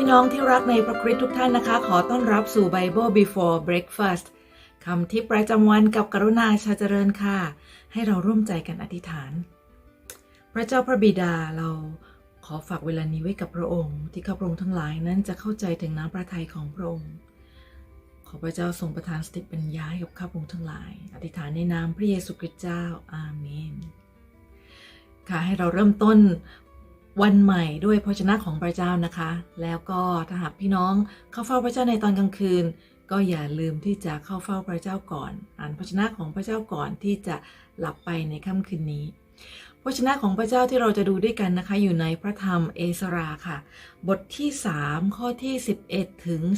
พี่น้องที่รักในพระคริสต์ทุกท่านนะคะ ขอต้อนรับสู่ Bible Before Breakfast คำที่ประจำวันกับกรุณาชาเจริญค่ะ ให้เราร่วมใจกันอธิษฐาน พระเจ้าพระบิดาเราขอฝากเวลานี้ไว้กับพระองค์ ที่ข้าพระองค์ทั้งหลายนั้นจะเข้าใจถึงน้ำพระทัยของพระองค์ ขอพระเจ้าทรงประทานสติปัญญาให้กับข้าพระองค์ทั้งหลาย อธิษฐานในนามพระเยซูคริสต์เจ้าอาเมนค่ะให้เราเริ่มต้น วันใหม่ด้วยพระชนะของพระเจ้านะคะ แล้วก็ถ้าหากพี่น้องเข้าเฝ้าพระเจ้าในตอนกลางคืน ก็อย่าลืมที่จะเข้าเฝ้าพระเจ้าก่อน อ่านพระชนะของพระเจ้าก่อนที่จะหลับไปในค่ำคืนนี้พระชนะของพระเจ้าที่เราจะดูด้วยกันนะคะ อยู่ในพระธรรมเอสราค่ะ บทที่ 3 ข้อที่ 11 ถึง 13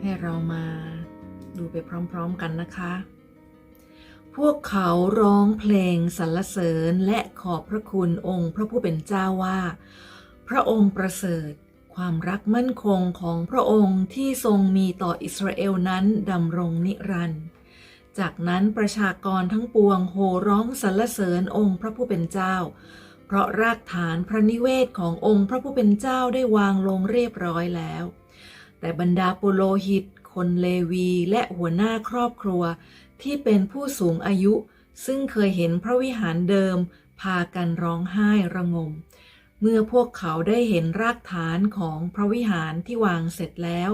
ให้เรามาดูไปพร้อมๆกันนะคะ พวกเขาร้องเพลงสรรเสริญและขอบพระคุณองค์พระผู้เป็นเจ้าว่า พระองค์ประเสริฐ ความรักมั่นคงของพระองค์ที่ทรงมีต่ออิสราเอลนั้นดำรงนิรันดร์จากนั้นประชากรทั้งปวงโห่ร้องสรรเสริญองค์พระผู้เป็นเจ้า เพราะรากฐานพระนิเวศขององค์พระผู้เป็นเจ้าได้วางลงเรียบร้อยแล้ว แต่บรรดาปุโรหิต คนเลวีและหัวหน้าครอบครัว ที่เป็นผู้สูงอายุ ซึ่งเคยเห็นพระวิหารเดิม พากันร้องไห้ระงม เมื่อพวกเขาได้เห็นรากฐานของพระวิหารที่วางเสร็จแล้ว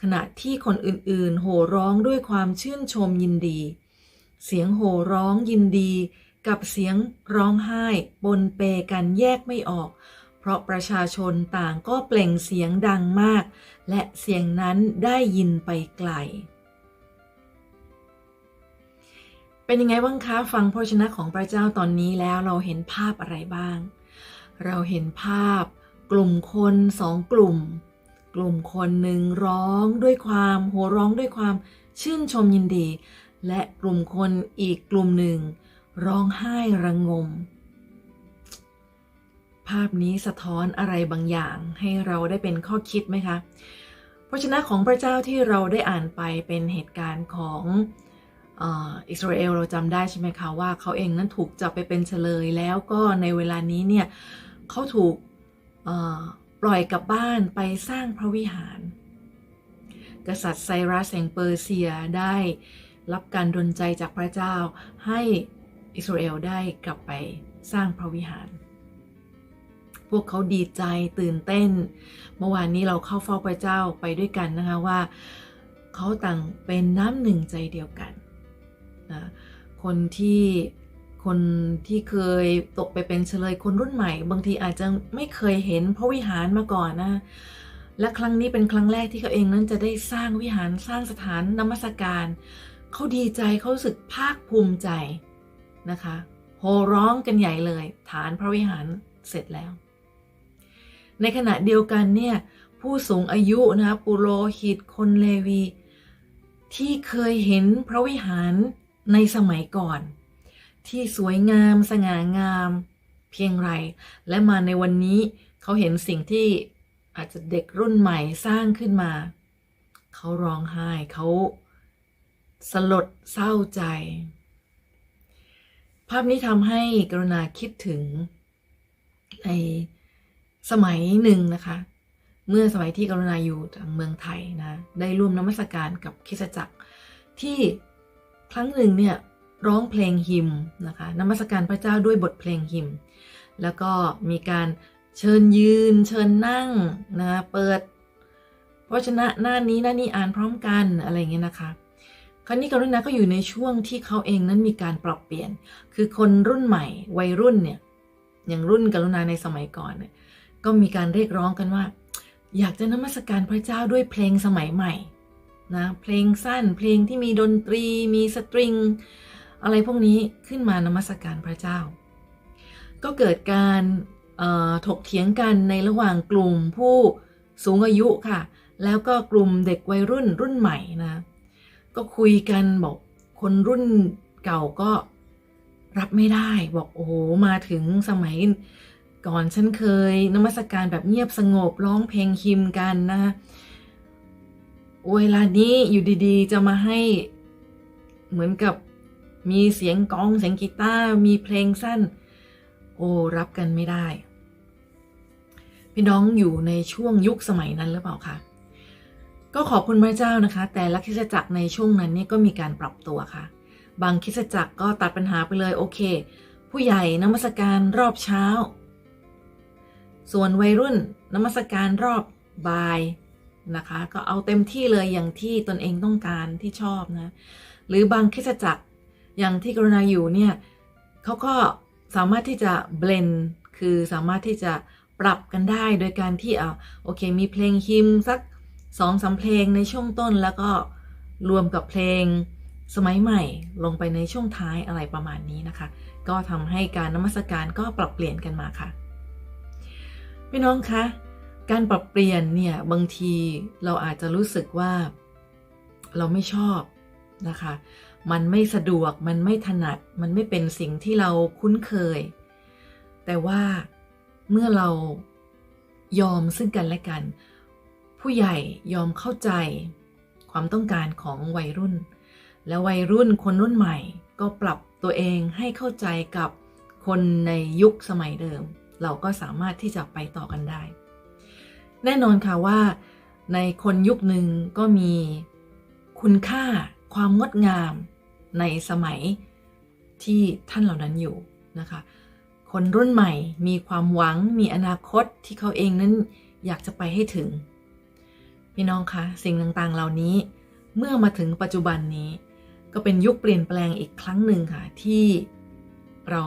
ขณะที่คนอื่นๆ โห่ร้องด้วยความชื่นชมยินดี เสียงโห่ร้องยินดี กับเสียงร้องไห้ปนเปกันแยกไม่ออกเพราะประชาชนต่างก็เปล่งเสียงดังมาก และเสียงนั้นได้ยินไปไกล เป็นยังไงบ้างคะฟังพระชนะของพระเจ้าตอนนี้แล้วเราเห็นภาพอะไรบ้าง เราเห็นภาพกลุ่มคนสองกลุ่ม กลุ่มคนหนึ่งร้องด้วยความโห่ร้องด้วยความชื่นชมยินดี และกลุ่มคนอีกกลุ่มหนึ่ง ร้องไห้ระงมภาพนี้สะท้อนอะไรบางอย่างให้เราได้เป็นข้อคิดไหมคะ พระชนะของพระเจ้าที่เราได้อ่านไปเป็นเหตุการณ์ของอิสราเอลเราจำได้ใช่ไหมคะว่าเขาเองนั้นถูกจับไปเป็นเฉลยแล้วก็ในเวลานี้เนี่ยเขาถูกปล่อยกลับบ้านไปสร้างพระวิหาร กษัตริย์ไซรัสแห่งเปอร์เซียได้รับการดลใจจากพระเจ้าให้อิสราเอลได้กลับไปสร้างพระวิหาร พวกเขาดีใจตื่นเต้น เมื่อวานนี้เราเข้าเฝ้าพระเจ้าไปด้วยกันนะคะว่าเขาต่างเป็นน้ำหนึ่งใจเดียวกันนะคนที่คนที่เคยตกไปเป็นเฉลยคนรุ่นใหม่ บางทีอาจจะไม่เคยเห็นพระวิหารมาก่อนนะและครั้งนี้เป็นครั้งแรกที่เขาเองนั้นจะได้สร้างวิหารสร้างสถานนมัสการเขาดีใจเขารู้สึกภาคภูมิใจนะคะโห่ร้องกันใหญ่เลย ฐานพระวิหารเสร็จแล้ว ในขณะเดียวกันเนี่ยผู้สูงอายุนะคะปุโรหิตคนเลวี ที่เคยเห็นพระวิหารในสมัยก่อน ที่สวยงามสง่างาม เพียงไร และมาในวันนี้เขาเห็นสิ่งที่อาจจะเด็กรุ่นใหม่สร้างขึ้นมา เขาร้องไห้เขาสลดเศร้าใจ ภาพนี้ทำให้กรุณาคิดถึงใน สมัยหนึ่งนะคะ เมื่อสมัยที่กรุณาอยู่ทางเมืองไทยนะได้ร่วมนมัสการกับคิสจักร ที่ครั้งหนึ่งเนี่ยร้องเพลงฮิมนะคะนมัสการพระเจ้าด้วยบทเพลงฮิม แล้วก็มีการเชิญยืน เชิญนั่งนะเปิดพระชนะหน้านี้หน้านี้อ่านพร้อมกันอะไรเงี้ยนะคะ คราวนี้กรุณาก็อยู่ในช่วงที่เขาเองนั้นมีการปรับเปลี่ยน คือคนรุ่นใหม่วัยรุ่นเนี่ยอย่างรุ่นกรุณาในสมัยก่อนเนี่ย ก็มีการเรียกร้องกันว่า อยากจะนมัสการพระเจ้าด้วยเพลงสมัยใหม่นะเพลงสั้นเพลงที่มีดนตรีมีสตริง อะไรพวกนี้ขึ้นมานมัสการพระเจ้า ก็เกิดการถกเถียงกันในระหว่างกลุ่มผู้สูงอายุค่ะ แล้วก็กลุ่มเด็กวัยรุ่นรุ่นใหม่นะ ก็คุยกันบอกคนรุ่นเก่าก็รับไม่ได้ บอกโอ้โหมาถึงสมัย ก่อนฉันเคยนมัสการแบบเงียบสงบร้องเพลงฮิมกันนะเวลานี้อยู่ดีๆ จะมาให้เหมือนกับมีเสียงกองเสียงกีตาร์มีเพลงสั้น โอ้รับกันไม่ได้ พี่น้องอยู่ในช่วงยุคสมัยนั้นหรือเปล่าคะก็ขอบคุณพระเจ้านะคะ แต่ละคริสตจักรในช่วงนั้นเนี่ยก็มีการปรับตัวค่ะ บางคริสตจักรก็ตัดปัญหาไปเลยโอเค ผู้ใหญ่นมัสการรอบเช้า ส่วนวัยรุ่นนมัสการรอบบ่ายนะคะ ก็เอาเต็มที่เลยอย่างที่ตนเองต้องการที่ชอบนะ หรือบางคริสจักรอย่างที่กรุณาอยู่เนี่ยเขาก็สามารถที่จะเบลนคือสามารถที่จะปรับกันได้โดยการที่อ่าโอเค มีเพลงฮิมสักสองสามเพลงในช่วงต้นแล้วก็รวมกับเพลงสมัยใหม่ลงไปในช่วงท้ายอะไรประมาณนี้นะคะ ก็ทำให้การนมัสการก็ปรับเปลี่ยนกันมาค่ะ พี่น้องคะ การปรับเปลี่ยนเนี่ยบางทีเราอาจจะรู้สึกว่าเราไม่ชอบนะคะ มันไม่สะดวก มันไม่ถนัด มันไม่เป็นสิ่งที่เราคุ้นเคย แต่ว่าเมื่อเรายอมซึ่งกันและกัน ผู้ใหญ่ยอมเข้าใจความต้องการของวัยรุ่น และวัยรุ่นคนรุ่นใหม่ก็ปรับตัวเองให้เข้าใจกับคนในยุคสมัยเดิม เราก็สามารถที่จะไปต่อกันได้ แน่นอนค่ะว่า ในคนยุคหนึ่งก็มีคุณค่าความงดงามในสมัยที่ท่านเหล่านั้นอยู่นะคะ คนรุ่นใหม่มีความหวังมีอนาคตที่เขาเองนั้นอยากจะไปให้ถึง พี่น้องคะสิ่งต่างๆเหล่านี้ เมื่อมาถึงปัจจุบันนี้ ก็เป็นยุคเปลี่ยนแปลงอีกครั้งหนึ่งค่ะที่เรา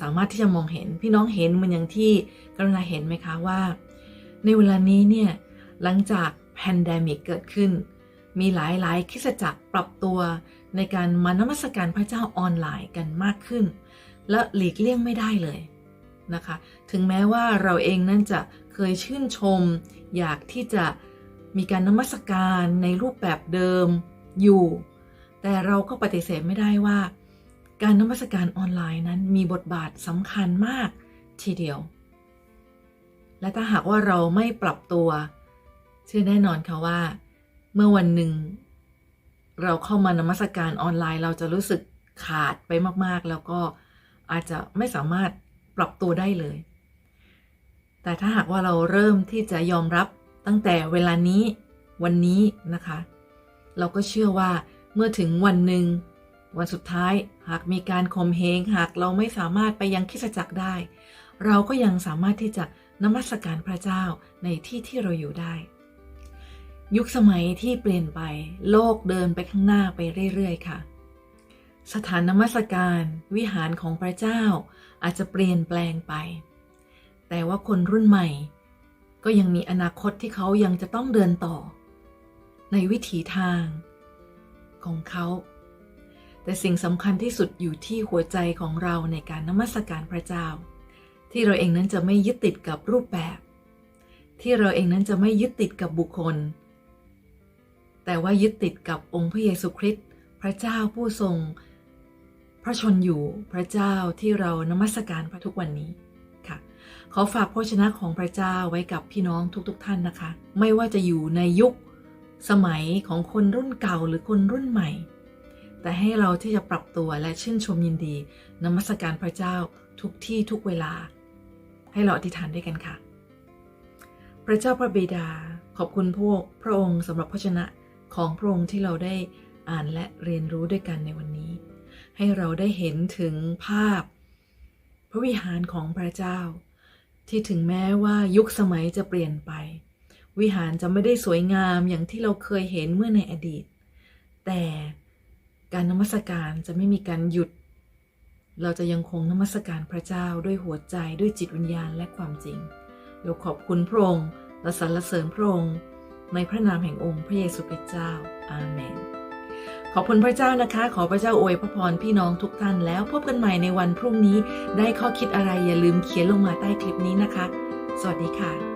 สามารถที่จะมองเห็น พี่น้องเห็นเหมันอย่างที่กรุณาเห็นไหมคะว่า ในเวลานี้เนี่ยหลังจากแพนเดมิกเกิดขึ้น มีหลายๆคริสจักรปรับตัวในการมานมัสการพระเจ้าออนไลน์กันมากขึ้น และหลีกเลี่ยงไม่ได้เลยนะคะ ถึงแม้ว่าเราเองนั้นจะเคยชื่นชม อยากที่จะมีการนมัสการในรูปแบบเดิมอยู่ แต่เราก็ปฏิเสธไม่ได้ว่า การนมัสการออนไลน์นั้นมีบทบาทสำคัญมากทีเดียว และถ้าหากว่าเราไม่ปรับตัว เชื่อแน่นอนค่ะว่า เมื่อวันหนึ่ง เราเข้ามานมัสการออนไลน์ เราจะรู้สึกขาดไปมากๆ แล้วก็อาจจะไม่สามารถปรับตัวได้เลย แต่ถ้าหากว่าเราเริ่มที่จะยอมรับตั้งแต่เวลานี้วันนี้นะคะ เราก็เชื่อว่าเมื่อถึงวันหนึ่ง วันสุดท้ายหากมีการข่มเหงหากเราไม่สามารถไปยังคิสตจักรได้ เราก็ยังสามารถที่จะนมัสการพระเจ้าในที่ที่เราอยู่ได้ ยุคสมัยที่เปลี่ยนไปโลกเดินไปข้างหน้าไปเรื่อยๆ ค่ะ สถานนมัสการวิหารของพระเจ้าอาจจะเปลี่ยนแปลงไป แต่ว่าคนรุ่นใหม่ ก็ยังมีอนาคตที่เขายังจะต้องเดินต่อ ในวิถีทางของเขา แต่สิ่งสำคัญที่สุดอยู่ที่หัวใจของเราในการนมัสการพระเจ้า ที่เราเองนั้นจะไม่ยึดติดกับรูปแบบ ที่เราเองนั้นจะไม่ยึดติดกับบุคคล แต่ว่ายึดติดกับองค์พระเยซูคริสต์พระเจ้าผู้ทรง พระชนอยู่พระเจ้าที่เรานมัสการพระทุกวันนี้ค่ะ ขอฝากพระชนะของพระเจ้าไว้กับพี่น้องทุกๆทท่านนะคะ ไม่ว่าจะอยู่ในยุคสมัยของคนรุ่นเก่าหรือคนรุ่นใหม่ แต่ให้เราที่จะปรับตัวและชื่นชมยินดีนมัสการพระเจ้าทุกที่ทุกเวลา ให้เราอธิษฐานด้วยกันค่ะ พระเจ้าพระบิดาขอบคุณพวกพระองค์สำหรับพระชนะของพระองค์ที่เราได้อ่านและเรียนรู้ด้วยกันในวันนี้ ให้เราได้เห็นถึงภาพ พระวิหารของพระเจ้า ที่ถึงแม้ว่ายุคสมัยจะเปลี่ยนไป วิหารจะไม่ได้สวยงามอย่างที่เราเคยเห็นเมื่อในอดีต แต่ การนมัสการจะไม่มีการหยุด เราจะยังคงนมัสการพระเจ้าด้วยหัวใจด้วยจิตวิญญาณและความจริง เราขอบคุณพระองค์และสรรเสริญพระองค์ในพระนามแห่งองค์พระเยซูคริสต์เจ้า อาเมน ขอบคุณพระเจ้านะคะ ขอพระเจ้าอวยพระพรพี่น้องทุกท่านแล้วพบกันใหม่ในวันพรุ่งนี้ ได้ข้อคิดอะไรอย่าลืมเขียนลงมาใต้คลิปนี้นะคะ สวัสดีค่ะ